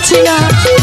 পারছি না।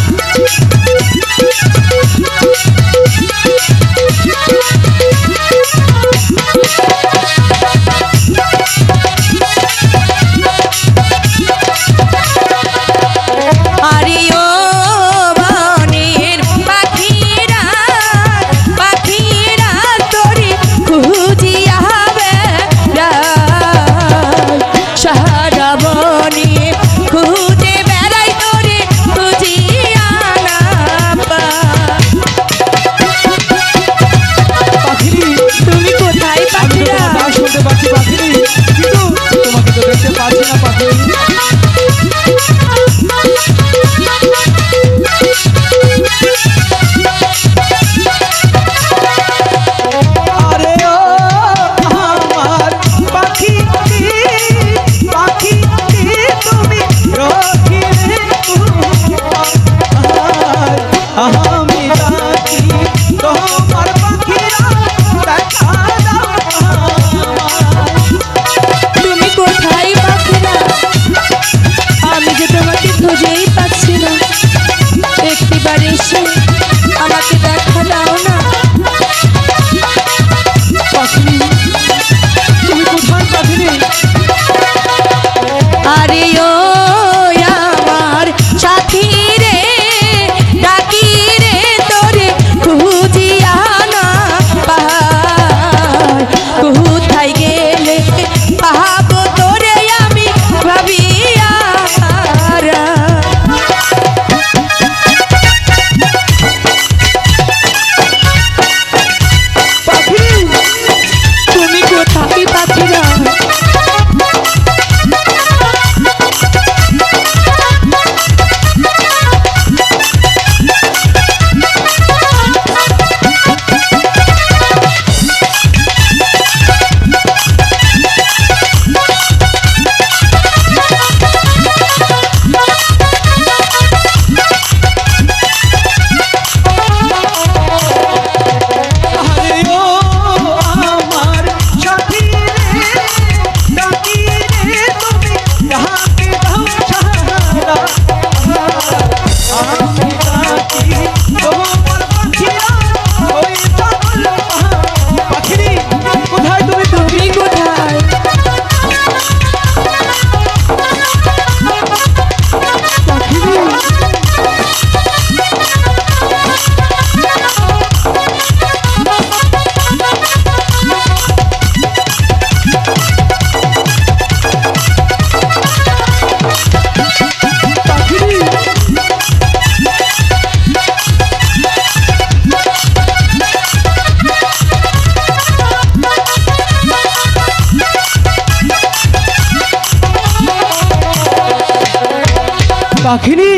পাখিনি।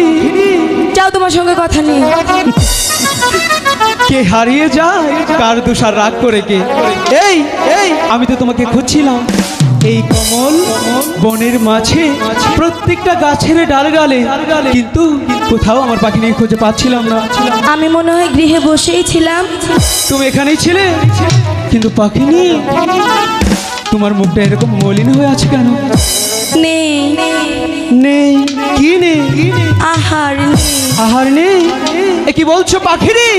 যাও তোমার সঙ্গে কথা নেই কে হারিয়ে যায় কার দোষার রাগ করে কে? এই এই আমি তো তোমাকে খুঁজছিলাম। এই কমল বনের মাঝে প্রত্যেকটা গাছের ডালে ডালে কিন্তু কোথাও আমার পাখি নিয়ে খুঁজে পাচ্ছিলাম না। আমি মনে হয় গৃহে বসেই ছিলাম। তুমি এখানেই ছিলে কিন্তু পাখিনি তোমার মুখটা এরকম মলিন হয়ে আছে কেন? নেই। নেই। আহার নেই। এ কি বলছো পাখিরি?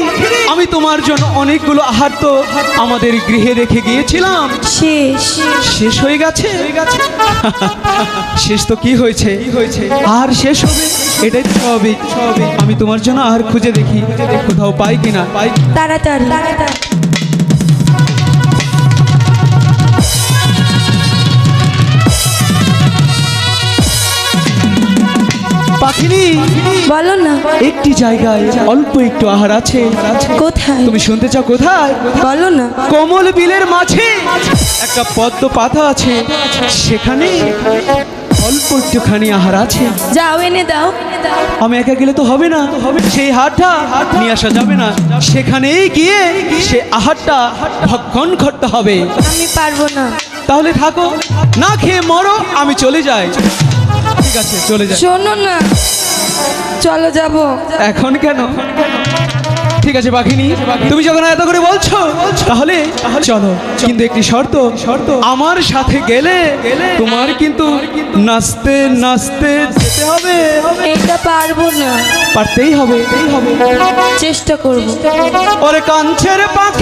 আমি তোমার জন্য অনেকগুলো আহার তো আমাদের গৃহে রেখে গিয়েছিলাম। শেষ। শেষ হয়ে গেছে। শেষ তো কি হয়েছে? হয়েছে আর শেষ হবে? এটাই স্বাভাবিক স্বাভাবিক। আমি তোমার জন্য আহার খুঁজে দেখি। কোথাও পাই কিনা? পাই তাড়াতাড়ি তাড়াতাড়ি। পাখিনি। বলো না। একটি জায়গায় অল্প একটু আহার আছে। কোথায়? তুমি শুনতে চাও কোথায়? বলো না। কমল বিলের মাঝে। একটা পদ্ম পাতা আছে। সেখানে অল্প একটুখানি আহার আছে। যাও এনে দাও। আমি একা গেলে তো হবে না। সেই হাটটা নিয়ে আসা যাবে না। সেখানেই গিয়ে সে আহারটা ভক্ষণ করতে হবে। আমি পারব না। তাহলে থাকো। না খেয়ে মরো আমি চলে যাই। ঠিক আছে চলে যাই। শোনো না চলো যাব। এখন কেন? ঠিক আছে বাঘিনী তুমি যখন এত করে বলছো তাহলে চলো। কিন্তু একটি শর্ত শর্ত আমার সাথে গেলে তোমার কিন্তু নাচতে নাচতে যেতে হবে। এটা পারব না। পারতেই হবে হবে। চেষ্টা করব। ওরে কাঞ্চের পাখি।